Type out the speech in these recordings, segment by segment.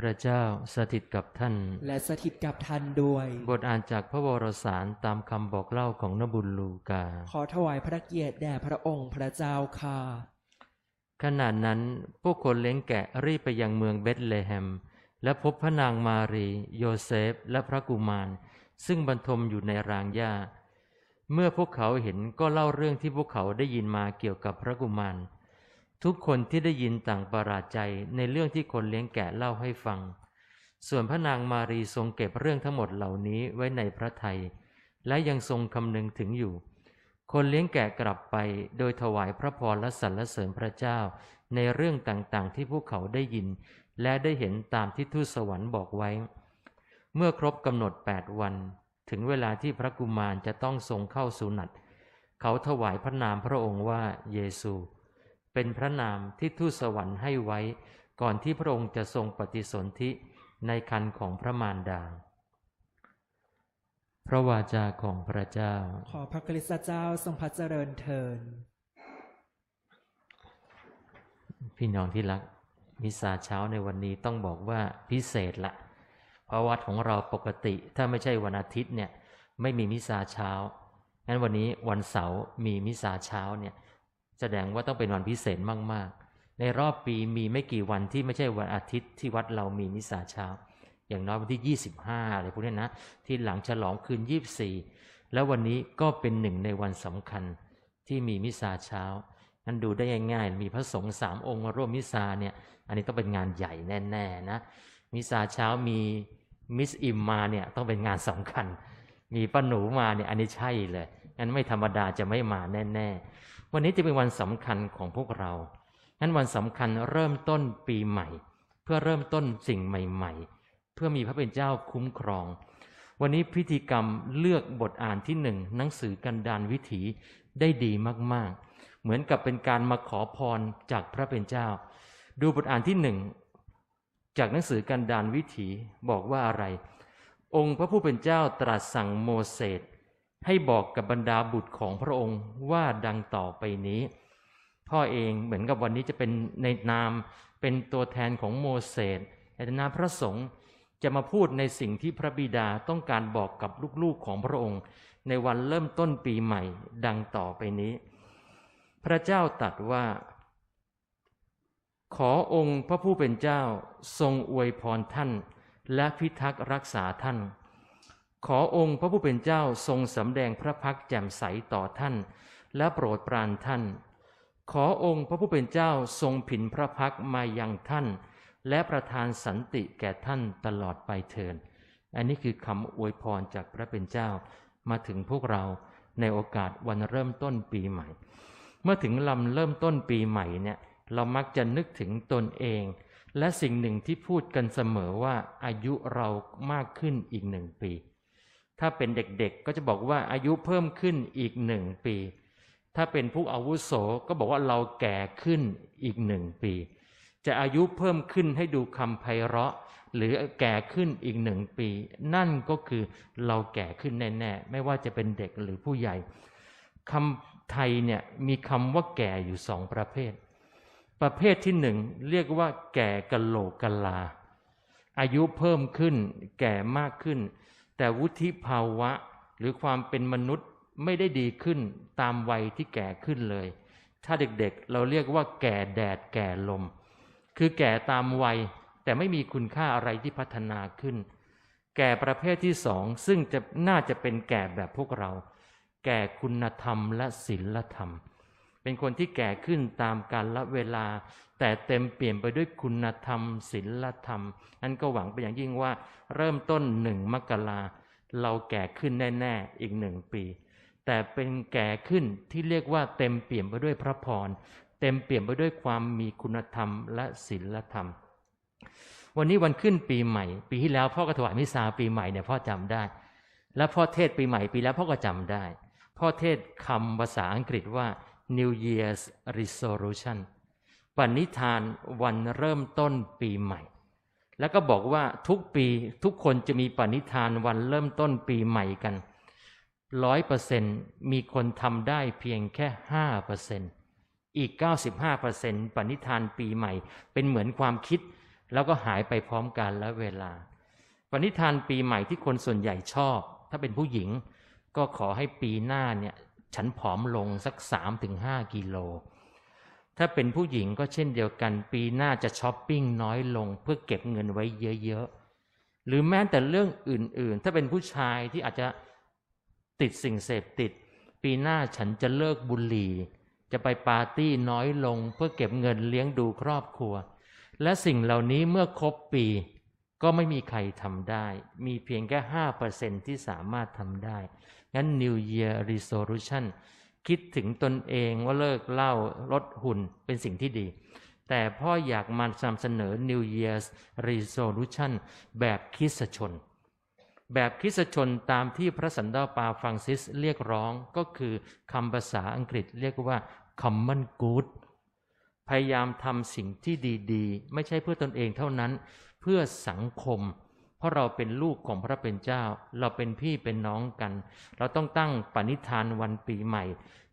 พระเจ้าสถิตกับท่าน และสถิตกับท่านด้วย บทอ่านจากพระวรสารตามคำบอกเล่าของนบุญลูกา ขอถวายพระเกียรติแด่พระองค์พระเจ้าค่ะขณะนั้นพวกคนเลี้ยงแกะรีบไปยังเมืองเบธเลเฮม และพบพระนางมารี โยเซฟ และพระกุมาร ซึ่งบรรทมอยู่ในรางหญ้า เมื่อพวกเขาเห็นก็เล่าเรื่องที่พวกเขาได้ยินมาเกี่ยวกับพระกุมาร ทุกคนที่ได้ยินต่างประหลาดใจในเรื่องที่คนเลี้ยงแกะเล่าให้ฟัง ส่วนพระนางมารีทรงเก็บเรื่องทั้งหมดเหล่านี้ไว้ในพระทัยและยังทรงคำนึงถึงอยู่ คนเลี้ยงแกะกลับไปโดยถวายพระพรและสรรเสริญพระเจ้า ในเรื่องต่างๆ ที่พวกเขาได้ยิน และได้เห็นตามที่ทูตสวรรค์บอกไว้ เมื่อครบกำหนดแปดวัน ถึงเวลาที่พระกุมารจะต้องทรงเข้าสุนัตเขาถวายพระนามพระองค์ว่าเยซู เป็นพระนามที่ทูตสวรรค์ให้ไว้ ก่อนที่พระองค์จะทรงปฏิสนธิในคันของพระมารดา พระวาจาของพระเจ้า ขอพระคริสต์เจ้าทรงพระเจริญเทิน พี่น้องที่รัก มิสาเช้าในวันนี้ต้องบอกว่าพิเศษละเพราะวัดของเราปกติถ้าไม่ใช่วันอาทิตย์เนี่ยไม่มีมิสาเช้างั้นวันนี้วันเสาร์มีมิสาเช้าเนี่ย แสดงว่าต้องเป็นวันพิเศษมากๆ ในรอบปีมีไม่กี่วันที่ไม่ใช่วันอาทิตย์ที่วัดเรามีมิสาเช้า อย่างน้อยวันที่ 25อะไรพวกนี้นะ ที่หลังฉลองคืน 24 แล้ววันนี้ก็เป็นหนึ่งในวันสำคัญที่มีมิสาเช้างั้นดูได้ง่ายๆ มีพระสงฆ์สามองค์มาร่วมมิสาเนี่ย อันนี้ต้องเป็นงานใหญ่แน่ๆนะ มิสาเช้ามีมิสอิมมาเนี่ยต้องเป็นงานสำคัญ มีป้าหนูมาเนี่ยอันนี้ใช่เลยงั้นไม่ธรรมดาจะไม่มาแน่ๆ วันนี้จะเป็นวันสำคัญของพวกเรางั้นวันสำคัญเริ่มต้นปีใหม่ เพื่อเริ่มต้นสิ่งใหม่ ๆ เพื่อมีพระเป็นเจ้าคุ้มครอง วันนี้พิธีกรรมเลือกบทอ่านที่หนึ่งหนังสือกันดานวิถีได้ดีมากๆ เหมือนกับเป็นการมาขอพรจากพระเป็นเจ้า ดูบทอ่านที่หนึ่งจากหนังสือกันดานวิถีบอกว่าอะไร องค์พระผู้เป็นเจ้าตรัสสั่งโมเสส ให้บอกกับบรรดาบุตรของพระองค์ว่าดังต่อไปนี้ พ่อเองเหมือนกับวันนี้จะเป็นในนามเป็นตัวแทนของโมเสสในนามพระสงฆ์จะมาพูดในสิ่งที่พระบิดาต้องการบอกกับลูกๆของพระองค์ ในวันเริ่มต้นปีใหม่ ดังต่อไปนี้ พระเจ้าตรัสว่า ขอองค์พระผู้เป็นเจ้าทรงอวยพรท่าน และพิทักษ์รักษาท่าน ขอองค์พระผู้เป็นเจ้าทรงสำแดงพระพักแจ่มใสต่อท่าน และโปรดปรานท่าน ขอองค์พระผู้เป็นเจ้าทรงผินพระพักมายังท่าน และประทานสันติแก่ท่านตลอดไปเถิดอันนี้คือคำอวยพรจากพระเป็นเจ้า มาถึงพวกเราในโอกาสวันเริ่มต้นปีใหม่ เมื่อถึงลำเริ่มต้นปีใหม่เนี่ยเรามักจะนึกถึงตนเอง และสิ่งหนึ่งที่พูดกันเสมอว่าอายุเรามากขึ้นอีกหนึ่งปี ถ้าเป็นเด็กๆ ก็จะบอกว่าอายุเพิ่มขึ้นอีกหนึ่งปี ถ้าเป็นผู้อาวุโสก็บอกว่าเราแก่ขึ้นอีกหนึ่งปี จะอายุเพิ่มขึ้นให้ดูคำไพเราะ หรือแก่ขึ้นอีกหนึ่งปี นั่นก็คือเราแก่ขึ้นแน่ๆ ไม่ว่าจะเป็นเด็กหรือผู้ใหญ่คำไทยเนี่ยมีคำว่าแก่อยู่สองประเภท ประเภทที่หนึ่งเรียกว่า แก่กะโหลกกะลา อายุเพิ่มขึ้น แก่มากขึ้น แต่วุฒิภาวะหรือความเป็นมนุษย์ไม่ได้ดีขึ้นตามวัยที่แก่ขึ้นเลย ถ้าเด็กๆเราเรียกว่าแก่แดดแก่ลม คือแก่ตามวัยแต่ไม่มีคุณค่าอะไรที่พัฒนาขึ้น แก่ประเภทที่สองซึ่งจะน่าจะเป็นแก่แบบพวกเรา แก่คุณธรรมและศีลธรรม เป็นคนที่แก่ขึ้นตามกาลเวลา แต่เต็มเปลี่ยนไปด้วยคุณธรรมศีลธรรมนั้นก็หวังไปอย่างยิ่งว่า เริ่มต้นหนึ่งมกรา เราแก่ขึ้นแน่ๆอีกหนึ่งปี แต่เป็นแก่ขึ้นที่เรียกว่าเต็มเปี่ยมไปด้วยพระพร เต็มเปี่ยมไปด้วยความมีคุณธรรมและศีลธรรม วันนี้วันขึ้นปีใหม่ ปีที่แล้วพ่อก็ถวายมิสซาปีใหม่เนี่ยพ่อจำได้ แล้วพ่อเทศปีใหม่ปีแล้วพ่อก็จำได้ พ่อเทศคำภาษาอังกฤษว่า New Year's Resolution ปณิธานวันเริ่มต้นปีใหม่ แล้วก็บอกว่าทุกปีทุกคนจะมีปณิธานวันเริ่มต้นปีใหม่กันร้อยเปอร์เซ็นมีคนทำได้เพียงแค่ห้าเปอร์เซ็นอีก 95%ปปณิธานปีใหม่ เป็นเหมือนความคิด แล้วก็หายไปพร้อมกันและเวลา ปณิธานปีใหม่ที่คนส่วนใหญ่ชอบ ถ้าเป็นผู้หญิง ก็ขอให้ปีหน้าเนี่ย ฉันผอมลงสัก 3-5ถึงกิโล ถ้าเป็นผู้หญิงก็เช่นเดียวกัน ปีหน้าจะช้อปปิ้งน้อยลง เพื่อเก็บเงินไว้เยอะๆ หรือแม้แต่เรื่องอื่นๆ ถ้าเป็นผู้ชายที่อาจจะติดสิ่งเสพติด ปีหน้าฉันจะเลิกบุหรี่ จะไปปาร์ตี้น้อยลง เพื่อเก็บเงินเลี้ยงดูครอบครัว และสิ่งเหล่านี้เมื่อครบปีก็ไม่มีใครทำได้ มีเพียงแค่5%ที่สามารถทำได้ งั้น New Year Resolution คิดถึงตนเองว่าเลิกเหล้าลดหุ่นเป็นสิ่งที่ดี แต่พ่ออยากมานำเสนอ New Year's Resolution แบบคริสชน แบบคริสชนตามที่พระสันตะปาฟรังซิสเรียกร้องก็คือคำภาษาอังกฤษเรียกว่า common good พยายามทำสิ่งที่ดีๆ ไม่ใช่เพื่อตนเองเท่านั้น เพื่อสังคม เพราะเราเป็นลูกของพระเป็นเจ้า เราเป็นพี่เป็นน้องกัน เราต้องตั้งปณิธานวันปีใหม่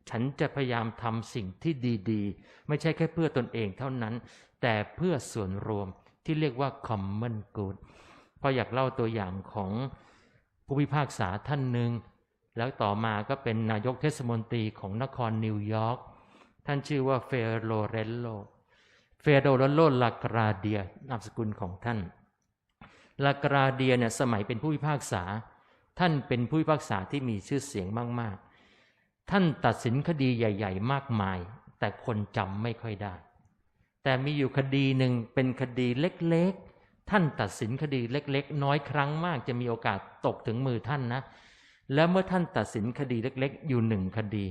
ฉันจะพยายามทำสิ่งที่ดีๆ ไม่ใช่แค่เพื่อตนเองเท่านั้น แต่เพื่อส่วนรวมที่เรียกว่า common good พออยากเล่าตัวอย่างของผู้พิพากษาท่านหนึ่งแล้วต่อมาก็เป็นนายกเทศมนตรีของนครนิวยอร์กท่านชื่อว่าเฟโรเรนโลเฟโรเรนโลลากราเดียนามสกุลของท่าน ลากราเดียเนี่ยสมัยเป็นผู้พิพากษา ท่านเป็นผู้พิพากษาที่มีชื่อเสียงมาก ๆ ท่านตัดสินคดีใหญ่ ๆ มากมาย แต่คนจำไม่ค่อยได้ แต่มีอยู่คดีหนึ่งเป็นคดีเล็ก ๆ ท่านตัดสินคดีเล็ก ๆ น้อยครั้งมากจะมีโอกาสตกถึงมือท่านนะ แล้วเมื่อท่านตัดสินคดีเล็ก ๆ อยู่หนึ่งคดี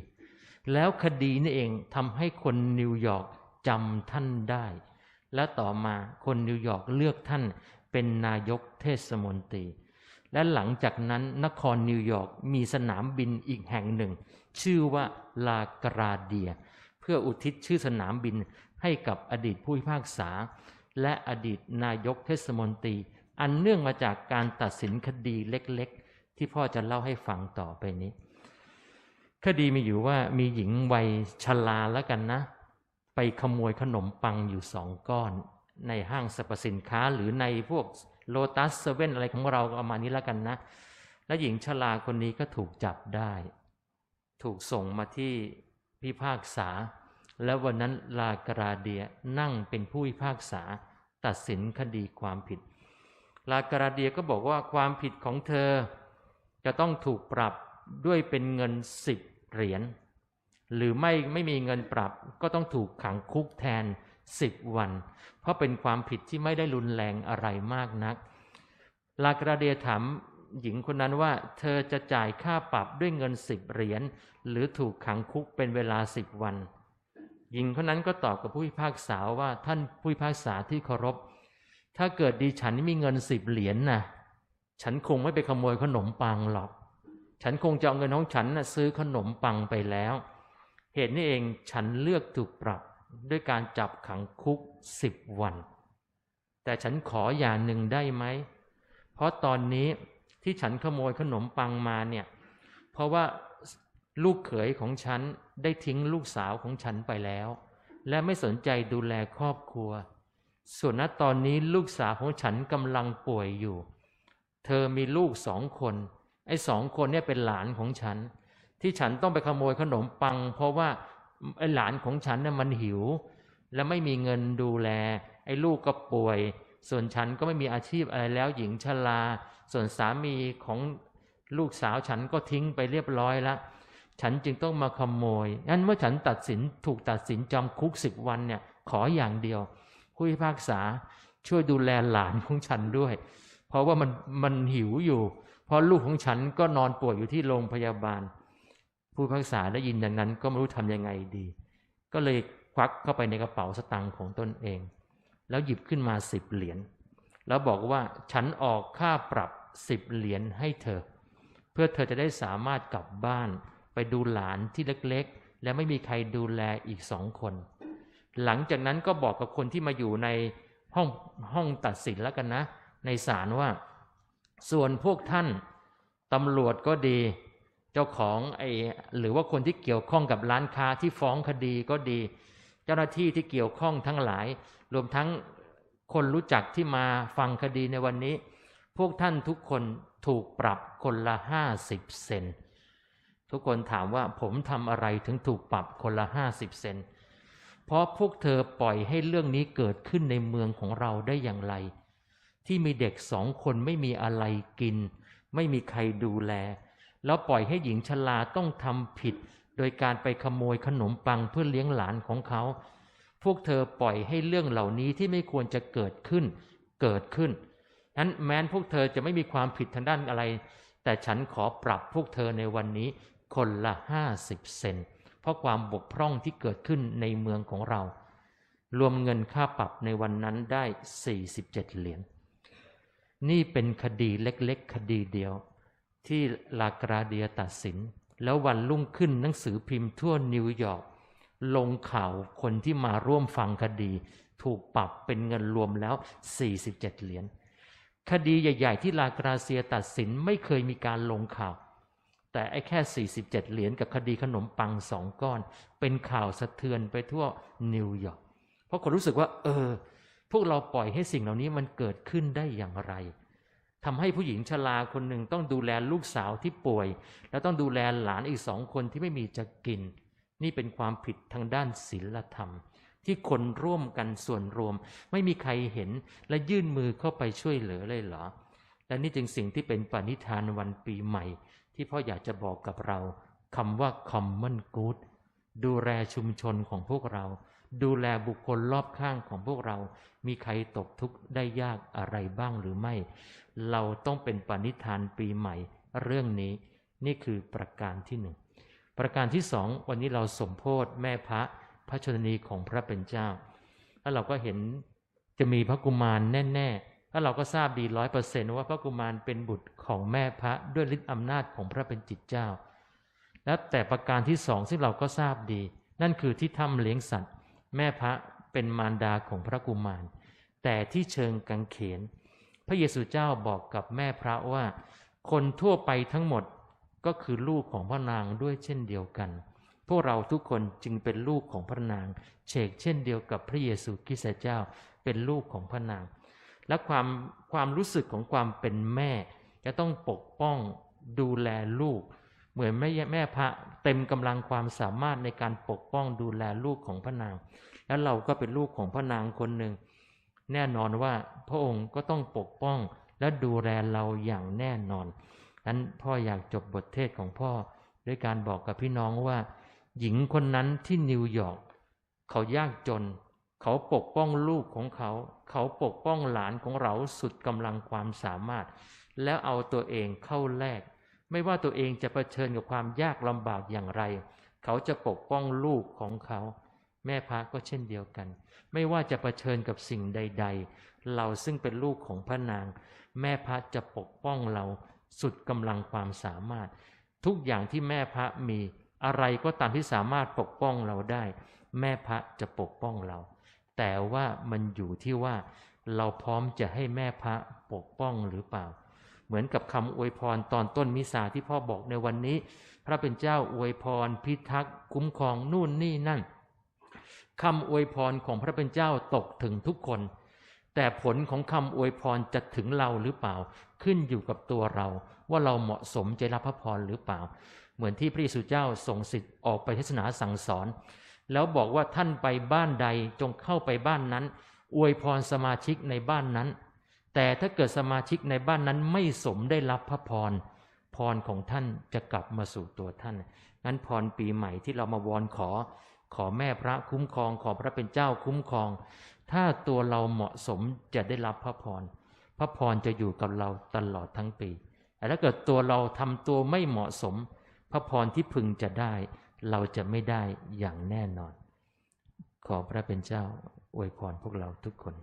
แล้วคดีนี่เองทำให้คนนิวยอร์กจำท่านได้และต่อมาคนนิวยอร์กเลือกท่าน เป็นนายกเทศมนตรี และหลังจากนั้นนครนิวยอร์กมีสนามบินอีกแห่งหนึ่ง ชื่อว่าลากราเดีย เพื่ออุทิศชื่อสนามบินให้กับอดีตผู้พิพากษา และอดีตนายกเทศมนตรี อันเนื่องมาจากการตัดสินคดีเล็กๆ ที่พ่อจะเล่าให้ฟังต่อไปนี้ คดีมีอยู่ว่ามีหญิงวัยชราแล้วกันนะ ไปขโมยขนมปังอยู่สองก้อน ในห้างสรรพสินค้าหรือในพวกโลตัสเซเว่นอะไรของเราเอามานี้แล้วกันนะ และหญิงชราคนนี้ก็ถูกจับได้ ถูกส่งมาที่พิพากษา และวันนั้นลากราเดียนั่งเป็นผู้พิพากษา ตัดสินคดีความผิด ลากราเดียก็บอกว่าความผิดของเธอ จะต้องถูกปรับด้วยเป็นเงินสิบเหรียญหรือไม่ไม่มีเงินปรับก็ต้องถูกขังคุกแทน สิบวัน เพราะเป็นความผิดที่ไม่ได้รุนแรงอะไรมากนัก ลากราเดียถามหญิงคนนั้นว่า เธอจะจ่ายค่าปรับด้วยเงินสิบเหรียญหรือถูกขังคุกเป็นเวลาสิบวัน หญิงคนนั้นก็ตอบกับผู้พิพากษาว่าท่านผู้พิพากษาที่เคารพ ถ้าเกิดดีฉันมีเงินสิบเหรียญนะฉันคงไม่ไปขโมยขนมปังหรอก ฉันคงจะเอาเงินของฉันนะซื้อขนมปังไปแล้ว เหตุนี้เองฉันเลือกถูกปรับ ด้วยการจับขังคุกสิบวัน แต่ฉันขออย่างหนึ่งได้ไหม เพราะตอนนี้ที่ฉันขโมยขนมปังมาเนี่ย เพราะว่าลูกเขยของฉันได้ทิ้งลูกสาวของฉันไปแล้ว และไม่สนใจดูแลครอบครัว ส่วนณตอนนี้ลูกสาวของฉันกำลังป่วยอยู่ เธอมีลูกสองคน ไอ้สองคนเนี่ยเป็นหลานของฉัน ที่ฉันต้องไปขโมยขนมปัง เพราะว่า ไอ้หลานของฉันเนี่ยมันหิว และไม่มีเงินดูแล ไอ้ลูกก็ป่วย ส่วนฉันก็ไม่มีอาชีพอะไรแล้วหญิงชราส่วนสามีของลูกสาวฉันก็ทิ้งไปเรียบร้อยล้วฉันจึงต้องมาขโมยงั้นเมื่อฉันตัดสินถูกตัดสินจำคุกสิบวันเนี่ย ขออย่างเดียวผู้พิพากษาช่วยดูแลหลานของฉันด้วย เพราะว่ามันมันหิวอยู่ เพราะลูกของฉันก็นอนป่วยอยู่ที่โรงพยาบาล ผู้พิพากษาได้ยินอย่างนั้น ก็ไม่รู้ทำยังไงดี ก็เลยควักเข้าไปในกระเป๋าสตางค์ของตนเอง แล้วหยิบขึ้นมาสิบเหรียญแล้วบอกว่าฉันออกค่าปรับสิบเหรียญให้เธอ เพื่อเธอจะได้สามารถกลับบ้านไปดูหลานที่เล็กๆ และไม่มีใครดูแลอีกสองคน หลังจากนั้นก็บอกกับคนที่มาอยู่ในห้องห้องตัดสินแล้วกันนะ ในศาลว่า ส่วนพวกท่านตำรวจก็ดี เจ้าของไอ้หรือว่าคนที่เกี่ยวข้องกับร้านค้าที่ฟ้องคดีก็ดี เจ้าหน้าที่ที่เกี่ยวข้องทั้งหลาย รวมทั้งคนรู้จักที่มาฟังคดีในวันนี้ พวกท่านทุกคนถูกปรับคนละห้าสิบเซนทุกคนถามว่าผมทำอะไรถึงถูกปรับคนละห้าสิบเซนเพราะพวกเธอปล่อยให้เรื่องนี้เกิดขึ้นในเมืองของเราได้อย่างไร ที่มีเด็กสองคนไม่มีอะไรกิน ไม่มีใครดูแล แล้วปล่อยให้หญิงชราต้องทำผิด โดยการไปขโมยขนมปังเพื่อเลี้ยงหลานของเขา พวกเธอปล่อยให้เรื่องเหล่านี้ที่ไม่ควรจะเกิดขึ้น เกิดขึ้นนั้นแม้นพวกเธอจะไม่มีความผิดทางด้านอะไร แต่ฉันขอปรับพวกเธอในวันนี้คนละห้าสิบเซนเพราะความบกพร่องที่เกิดขึ้นในเมืองของเรา รวมเงินค่าปรับในวันนั้นได้ 47 เหรียญนี่เป็นคดีเล็กๆ คดีเดียว ที่ลากราเดียตัดสิน แล้ววันรุ่งขึ้นหนังสือพิมพ์ทั่วนิวยอร์กลงข่าวคนที่มาร่วมฟังคดี ถูกปรับเป็นเงินรวมแล้ว 47 เหรียญคดีใหญ่ ๆ ที่ลากราเซียตัดสินไม่เคยมีการลงข่าว แต่ไอ้แค่ 47 เหรียญกับคดีขนมปังสองก้อน เป็นข่าวสะเทือนไปทั่วนิวยอร์กเพราะคนรู้สึกว่า เออ พวกเราปล่อยให้สิ่งเหล่านี้มันเกิดขึ้นได้อย่างไร ทำให้ผู้หญิงชราคนหนึ่งต้องดูแลลูกสาวที่ป่วย แล้วต้องดูแลหลานอีกสองคนที่ไม่มีจะกิน นี่เป็นความผิดทางด้านศีลธรรม ที่คนร่วมกันส่วนรวม ไม่มีใครเห็นและยื่นมือเข้าไปช่วยเหลือเลยเหรอ และนี่จึงสิ่งที่เป็นปณิธานวันปีใหม่ ที่พ่ออยากจะบอกกับเราคำว่า common good ดูแลชุมชนของพวกเรา ดูแลบุคคลรอบข้างของพวกเรา มีใครตกทุกข์ได้ยากอะไรบ้างหรือไม่ เราต้องเป็นปณิธานปีใหม่ เรื่องนี้นี่คือประการที่หนึ่งประการที่สองวันนี้เราสมโพธแม่พระพระชนนีของพระเป็นเจ้า แล้วเราก็เห็นจะมีพระกุมารแน่ๆแล้วเราก็ทราบดีร้อยเปอร์เซนว่าพระกุมารเป็นบุตรของแม่พระด้วยฤทธิอำนาจของพระเป็นจิตเจ้า และแต่ประการที่สองซึ่งเราก็ทราบดี นั่นคือที่ถ้ำเลี้ยงสัตว์ แม่พระเป็นมารดาของพระกุมาร แต่ที่เชิงกังเขน พระเยซูเจ้าบอกกับแม่พระว่า คนทั่วไปทั้งหมดก็คือลูกของพระนางด้วยเช่นเดียวกัน พวกเราทุกคนจึงเป็นลูกของพระนางเชกเช่นเดียวกับพระเยซูคริสต์เจ้าเป็นลูกของพระนาง และความความรู้สึกของความเป็นแม่ จะต้องปกป้องดูแลลูก เหมือนแม่แม่พระเต็มกำลังความสามารถในการปกป้องดูแลลูกของพระนาง แล้วเราก็เป็นลูกของพระนางคนหนึ่ง แน่นอนว่าพระองค์ก็ต้องปกป้องและดูแลเราอย่างแน่นอนนั้นพ่ออยากจบบทเทศของพ่อ ด้วยการบอกกับพี่น้องว่า หญิงคนนั้นที่นิวยอร์กเขายากจน เขาปกป้องลูกของเขา เขาปกป้องหลานของเราสุดกำลังความสามารถ แล้วเอาตัวเองเข้าแลกไม่ว่าตัวเองจะะเผชิญกับความยากลำบากอย่างไร เขาจะปกป้องลูกของเขา แม่พระก็เช่นเดียวกัน ไม่ว่าจะะเผชิญกับสิ่งใด ๆ เราซึ่งเป็นลูกของพระนาง แม่พระจะปกป้องเราสุดกำลังความสามารถ ทุกอย่างที่แม่พระมีอะไรก็ตามที่สามารถปกป้องเราได้ แม่พระจะปกป้องเรา แต่ว่ามันอยู่ที่ว่า เราพร้อมจะให้แม่พระปกป้องหรือเปล่า เหมือนกับคำอวยพรตอนต้นมิสาที่พ่อบอกในวันนี้ พระเป็นเจ้าอวยพรพิทักษ์คุ้มครองนู่นนี่นั่น คำอวยพรของพระเป็นเจ้าตกถึงทุกคน แต่ผลของคำอวยพรจะถึงเราหรือเปล่า ขึ้นอยู่กับตัวเรา ว่าเราเหมาะสมจะรับพระพรหรือเปล่า เหมือนที่พระเยซูเจ้าส่งสิทธิ์ออกไปเทศนาสั่งสอน แล้วบอกว่าท่านไปบ้านใดจงเข้าไปบ้านนั้น อวยพรสมาชิกในบ้านนั้น แต่ถ้าเกิดสมาชิกในบ้านนั้นไม่สมได้รับพระพรพรของท่านจะกลับมาสู่ตัวท่านงั้นพรปีใหม่ที่เรามาวอนขอ ขอแม่พระคุ้มครอง ขอพระเป็นเจ้าคุ้มครอง ถ้าตัวเราเหมาะสมจะได้รับพระพร พระพรจะอยู่กับเราตลอดทั้งปี แต่ถ้าเกิดตัวเราทำตัวไม่เหมาะสม พระพรที่พึงจะได้ เราจะไม่ได้อย่างแน่นอน ขอพระเป็นเจ้าอวยพรพวกเราทุกคน